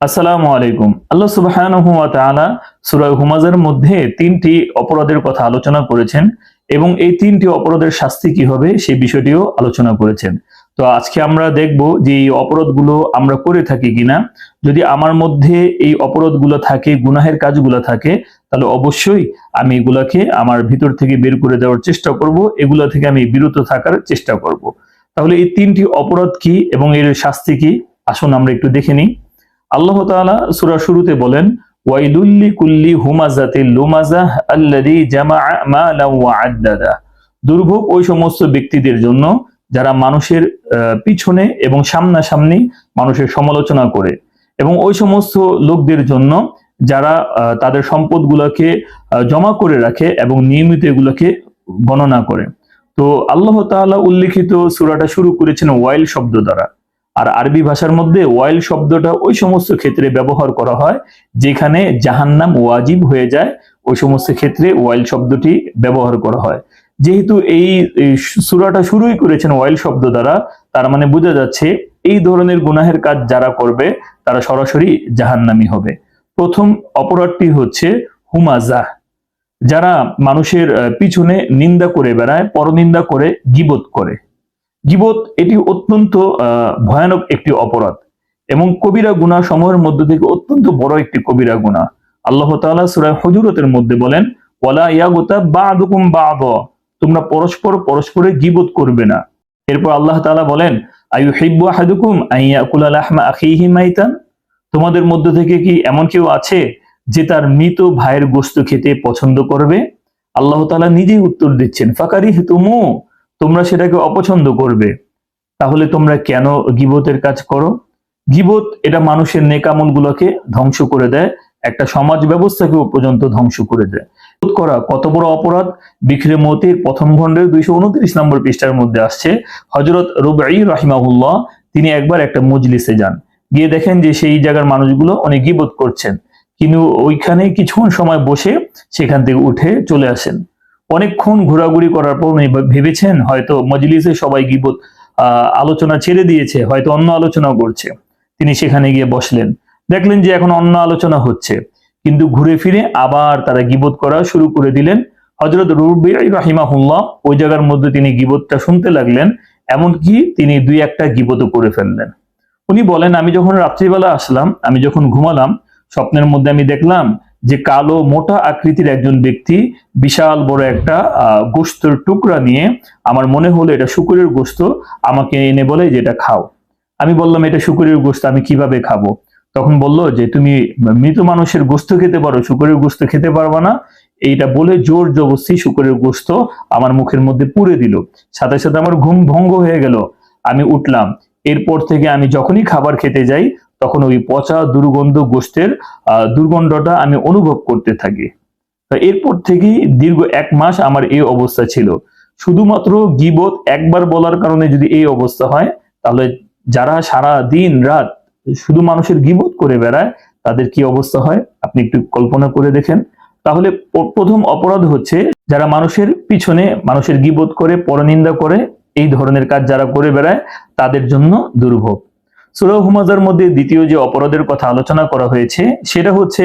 আসসালামু আলাইকুম। আল্লাহ সুবহানাহু ওয়া হুমাজার মধ্যে তিনটি অপরাধের কথা আলোচনা করেছেন এবং এই তিনটি অপরাধের শাস্তি কি হবে সেই বিষয়টিও আলোচনা করেছেন। তো আজকে আমরা দেখব যে এই অপরাধগুলো আমরা করে থাকি কিনা। যদি আমার মধ্যে এই অপরাধগুলো থাকে, গুনাহের কাজগুলো থাকে, তাহলে অবশ্যই আমি এগুলাকে আমার ভিতর থেকে বের করে দেওয়ার চেষ্টা করব, এগুলো থেকে আমি বিরত থাকার চেষ্টা করব। তাহলে এই তিনটি অপরাধ কি এবং এর শাস্তি কি? আসুন আমরা একটু দেখে নিই। আল্লাহ তাআলা সূরা শুরুতে বলেন ওয়াইলুল্লি কুল্লি হুমাজাতিল লুমাজাহ আল্লাযী জামাআ মালা দুর্ভোগ ওই সমস্ত ব্যক্তিদের জন্য যারা মানুষের পিছনে এবং সামনাসামনি মানুষের সমালোচনা করে এবং ওই সমস্ত লোকদের জন্য যারা তাদের সম্পদগুলোকে জমা করে রাখে এবং নিয়মিত এগুলোকে গণনা করে। তো আল্লাহ তাআলা উল্লিখিত সূরাটা শুরু করেছেন ওয়াইল শব্দ দ্বারা। আর আরবি ভাষার মধ্যে ওয়াইল শব্দটা ওই সমস্ত ক্ষেত্রে ব্যবহার করা হয়, যেখানে জাহান্নাম ওয়াজিব হয়ে যায়, ওই সমস্ত ক্ষেত্রে ওয়াইল শব্দটি ব্যবহার করা হয়। যেহেতু এই সুরাটা শুরুই করেছেন ওয়াইল শব্দ দ্বারা, তার মানে বোঝা যাচ্ছে এই ধরনের গুনাহের কাজ যারা করবে, তারা সরাসরি জাহান্নামী হবে। প্রথম অপরাধটি হচ্ছে হুমাজা। যারা মানুষের পিছনে নিন্দা করে বেড়ায়, পরনিন্দা করে, গিবত করে। গিবত এটি অত্যন্ত ভয়ানক একটি অপরাধ এবং কবিরা গুনাহ সমূহের মধ্যে থেকে অত্যন্ত বড় একটি কবিরা গুনাহ আল্লাহ তাআলা সূরা হুজুরাতের মধ্যে বলেন, ওয়ালা ইয়াগুতা বা'দুকুম বা'দ তোমরা পরস্পর পরস্পরের গিবত করবে না। এরপর আল্লাহ তাআলা বলেন, আইয়ুহিব্বু আহাদুকুম আইয়াকুলা লাহমা আখিহি মাইতান তোমাদের মধ্যে থেকে কি এমন কেউ আছে যে তার মৃত ভাইয়ের গোশত খেতে পছন্দ করবে? আল্লাহ তাআলা নিজেই উত্তর দিচ্ছেন ফাকারি তুমু তোমরা সেটাকে অপছন্দ করবে, তাহলে তোমরা কেন গিবতের কাজ করো? গিবত এটা মানুষের নেকামল গুলোকে ধ্বংস করে দেয়, একটা সমাজ ব্যবস্থাকে পর্যন্ত ধ্বংস করে দেয়। করা কত বড় অপরাধ? বিখরে মতির প্রথম খণ্ডের দুইশো উনত্রিশ নম্বর পৃষ্ঠার মধ্যে আসছে হজরত রুবাই রাহিমাহুল্লাহ, তিনি একবার একটা মজলিসে যান। গিয়ে দেখেন যে সেই জায়গার মানুষগুলো অনেক গিবত করছেন। কিন্তু ওইখানে কিছুক্ষণ সময় বসে সেখান থেকে উঠে চলে আসেন। অনেকক্ষণ ঘোরাঘুরি করার পর উনি ভেবেছেন হয়তো মজলিসে সবাই গিবত আলোচনা ছেড়ে দিয়েছে, হয়তো অন্য আলোচনা করছে। তিনি সেখানে গিয়ে বসলেন। দেখলেন যে এখন অন্য আলোচনা হচ্ছে। কিন্তু ঘুরে ফিরে আবার তারা গিবত করা শুরু করে দিলেন। হজরত রুবি রাহিমাহুল্লাহ ওই জায়গার মধ্যে তিনি গিবতটা শুনতে লাগলেন, এমনকি তিনি দুই একটা গিবতও করে ফেললেন। উনি বলেন, আমি যখন রাত্রিবেলা আসলাম, আমি যখন ঘুমালাম, স্বপ্নের মধ্যে আমি দেখলাম যে কালো মোটা আকৃতির একজন ব্যক্তি বিশাল বড় একটা গোস্তের টুকরা নিয়ে আমার মনে হলো এটা শুকুরের গোস্ত, আমাকে এনে বলে যে এটা খাও। আমি বললাম, এটা শুকুরের গোস্ত, আমি কীভাবে খাব? তখন বলল যে, তুমি মৃত মানুষের গোস্ত খেতে পারো, শুকুরের গোস্ত খেতে পারবা না। এইটা বলে জোর জবস্তি শুকুরের গোস্ত আমার মুখের মধ্যে পুরে দিল। সাথে সাথে আমার ঘুম ভঙ্গ হয়ে গেল। আমি উঠলাম। এরপর থেকে আমি যখনই খাবার খেতে যাই তখন ওই পচা দুর্গন্ধ আহ, দুর্গন্ধটা আমি অনুভব করতে থাকি। এরপর থেকেই দীর্ঘ এক মাস আমার এই অবস্থা ছিল। শুধুমাত্র গিবত একবার বলার কারণে যদি এই অবস্থা হয় তাহলে যারা সারা দিন রাত শুধু মানুষের গিবত করে বেড়ায় তাদের কি অবস্থা হয়? আপনি একটু কল্পনা করে দেখেন। তাহলে প্রথম অপরাধ হচ্ছে যারা মানুষের পিছনে মানুষের গিবত করে পরনিন্দা করে এই ধরনের কাজ যারা করে বেড়ায় তাদের জন্য দুর্ভোগ। সুরা হুমাজার মধ্যে দ্বিতীয় যে অপরাধের কথা আলোচনা করা হয়েছে, সেটা হচ্ছে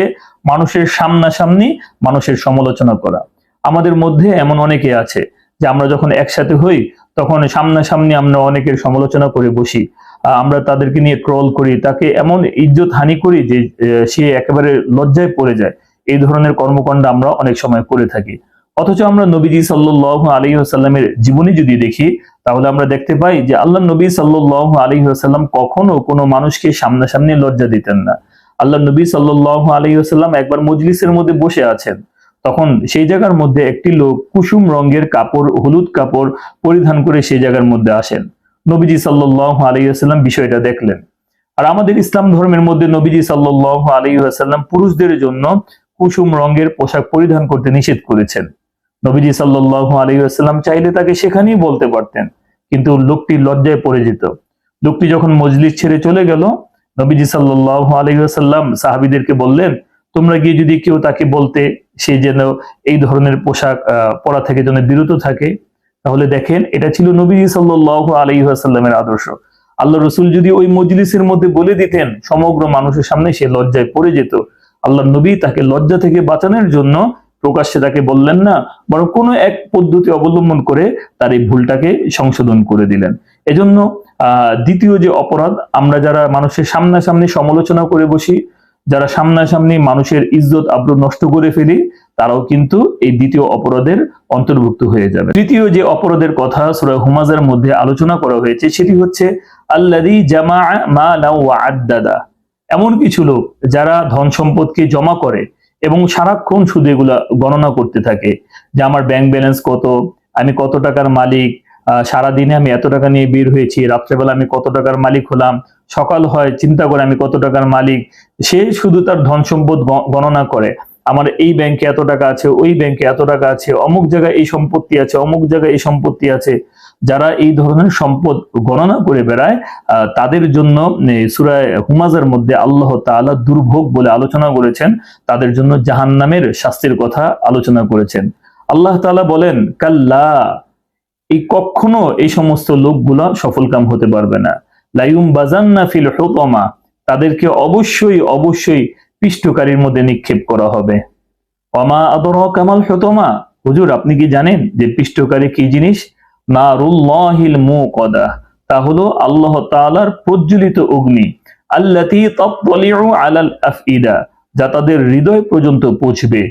মানুষের সামনাসামনি মানুষের সমালোচনা করা। আমাদের মধ্যে এমন অনেকে আছে যে আমরা যখন একসাথে হই, তখন সামনাসামনি আমরা অনেকের সমালোচনা করে বসি। আমরা তাদেরকে নিয়ে ক্রল করি, তাকে এমন ইজ্জত হানি করি যে সে একেবারে লজ্জায় পড়ে যায়। এই ধরনের কর্মকাণ্ড আমরা অনেক সময় করে থাকি। অথচ আমরা নবীজি সাল্লাহ আলী আসাল্লামের জীবনী যদি দেখি, তাহলে আমরা দেখতে পাই যে আল্লাহ নবী সাল্লাহ আলী আসাল্লাম কখনো কোনো মানুষকে সামনাসামনি লজ্জা দিতেন না। আল্লাহ নবী সাল্লাহ আলী আসাল্লাম একবার মজলিসের মধ্যে বসে আছেন। তখন সেই জায়গার মধ্যে একটি লোক কুসুম রঙের কাপড়, হলুদ কাপড় পরিধান করে সেই জায়গার মধ্যে আসেন। নবীজি সাল্লাহ আলী আসাল্লাম বিষয়টা দেখলেন। আর আমাদের ইসলাম ধর্মের মধ্যে নবীজি সাল্লাহ আলী আসাল্লাম পুরুষদের জন্য কুসুম রঙের পোশাক পরিধান করতে নিষেধ করেছেন। নবীজি সাল্লাহ আলী চাইলে তাকে সেখানেই বলতে পারতেন। কিন্তু লোকটি লজ্জায় পড়ে যেত লোকটি যখন মজলিস ছেড়ে চলে গেল, নবীজি সাল্লাহ আলাইসাল্লাম সাহাবিদেরকে বললেন, তোমরা গিয়ে যদি কেউ তাকে বলতে সে যেন এই ধরনের পোশাক পরা থেকে যেন বিরত থাকে, তাহলে দেখেন এটা ছিল নবীজি সাল্লাহ আলাইসাল্লামের আদর্শ। আল্লাহ রসুল যদি ওই মজলিসের মধ্যে বলে দিতেন, সমগ্র মানুষের সামনে সে লজ্জায় পড়ে যেত। আল্লাহ নবী তাকে লজ্জা থেকে বাঁচানোর জন্য প্রকাশ্যে তাকে বললেন না, বরং কোনো এক পদ্ধতি অবলম্বন করে তার এই ভুলটাকে সংশোধন করে দিলেন। এজন্য দ্বিতীয় যে অপরাধ, আমরা যারা মানুষের সামনাসামনি সমালোচনা করে বসি, যারা সামনাসামনি মানুষের ইজ্জত, আব্রু নষ্ট করে ফেলি, তারাও কিন্তু এই দ্বিতীয় অপরাধের অন্তর্ভুক্ত হয়ে যাবে। তৃতীয় যে অপরাধের কথা সুরা হুমাজের মধ্যে আলোচনা করা হয়েছে, সেটি হচ্ছে আল্লাদি জামা মা আদাদা এমন কিছু লোক যারা ধন সম্পদকে জমা করে এবং সারাক্ষণ শুধু এগুলা গণনা করতে থাকে যে আমার ব্যাংক ব্যালেন্স কত, আমি কত টাকার মালিক সারাদিনে আমি এত টাকা নিয়ে বের হয়েছি, রাত্রেবেলা আমি কত টাকার মালিক হলাম, সকাল হয়, চিন্তা করে আমি কত টাকার মালিক। সে শুধু তার ধন সম্পদ গণনা করে। আমার এই ব্যাংকে এত টাকা আছে, ওই ব্যাংকে এত টাকা আছে, অমুক জায়গায় এই সম্পত্তি আছে, অমুক জায়গায় এই সম্পত্তি আছে। যারা এই ধরনের সম্পদ গণনা করে বেড়ায় তাদের জন্য সুরায় হুমাজের মধ্যে আল্লাহ তাআলা দুর্ভোগ বলে আলোচনা করেছেন, তাদের জন্য জাহান্নামের শাস্তির কথা আলোচনা করেছেন। আল্লাহ তালা বলেন, কাল্লা, এই কখনো এই সমস্ত লোকগুলা সফলকাম হতে পারবে না। লাইউম বাজান্না ফিল হুতমা, তাদেরকে অবশ্যই অবশ্যই পিষ্টকারীর মধ্যে নিক্ষেপ করা হবে। অমা আদর কামাল হুতমা। হুজুর, আপনি কি জানেন যে পিষ্টকারী কি জিনিস? নারুল্লাহিল তা হলো আল্লাহ তাআলার প্রজ্বলিত অগ্নি। আল্লাতি আলাল আফইদা। যা তাদের হৃদয় পর্যন্ত পৌঁছবে।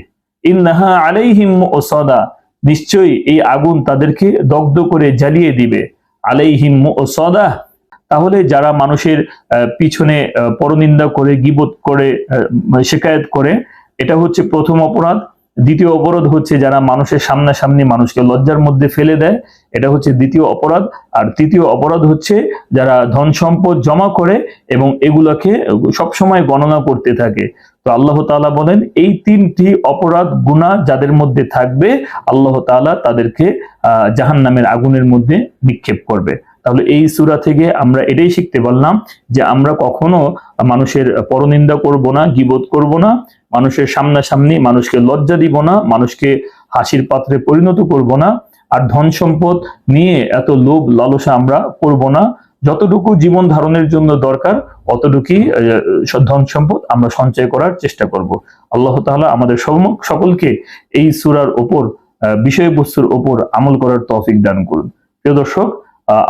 ইন্নাহা আলাইহিম মুসাদা। নিশ্চয়ই এই আগুন তাদেরকে দগ্ধ করে জ্বালিয়ে দিবে। আলাইহিম মুসাদা। তাহলে যারা মানুষের পিছনে পরনিন্দা করে, গিবত করে শেকায়ত করে, এটা হচ্ছে প্রথম অপরাধ। দ্বিতীয় অপরাধ হচ্ছে যারা মানুষের সামনাসামনি মানুষকে লজ্জার মধ্যে ফেলে দেয়, এটা হচ্ছে দ্বিতীয় অপরাধ। আর তৃতীয় অপরাধ হচ্ছে যারা ধন সম্পদ জমা করে এবং এগুলাকে সবসময় গণনা করতে থাকে। তো আল্লাহ তাআলা বলেন, এই তিনটি অপরাধ গুণা যাদের মধ্যে থাকবে, আল্লাহ তাআলা তাদেরকে আহ জাহান নামের আগুনের মধ্যে নিক্ষেপ করবে। তাহলে এই সুরা থেকে আমরা এটাই শিখতে পারলাম যে আমরা কখনো মানুষের পরনিন্দা করব না গিবোধ করব না মানুষের সামনাসামনি মানুষকে লজ্জা দিব না, মানুষকে হাসির পাত্রে পরিণত করব না, আর ধন সম্পদ নিয়ে এত লোভ লালসা আমরা করব না। যতটুকু জীবন ধারণের জন্য দরকার, অতটুকুই ধন সম্পদ আমরা সঞ্চয় করার চেষ্টা করব। আল্লাহ তাআলা আমাদের সকলকে এই সুরার ওপর বিষয়বস্তুর ওপর আমল করার তৌফিক দান করুন। প্রিয় দর্শক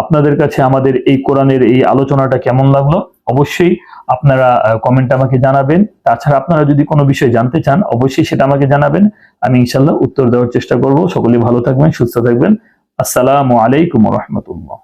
আপনাদের কাছে আমাদের এই কোরআনের এই আলোচনাটা কেমন লাগল? অবশ্যই আপনারা কমেন্ট আমাকে জানাবেন। তাছাড়া আপনারা যদি কোনো বিষয় জানতে চান, অবশ্যই সেটা আমাকে জানাবেন। আমি ইনশাল্লাহ উত্তর দেওয়ার চেষ্টা করব। সকলে ভালো থাকবেন, সুস্থ থাকবেন। আসসালামু আলাইকুম রহমতুল্লাহ।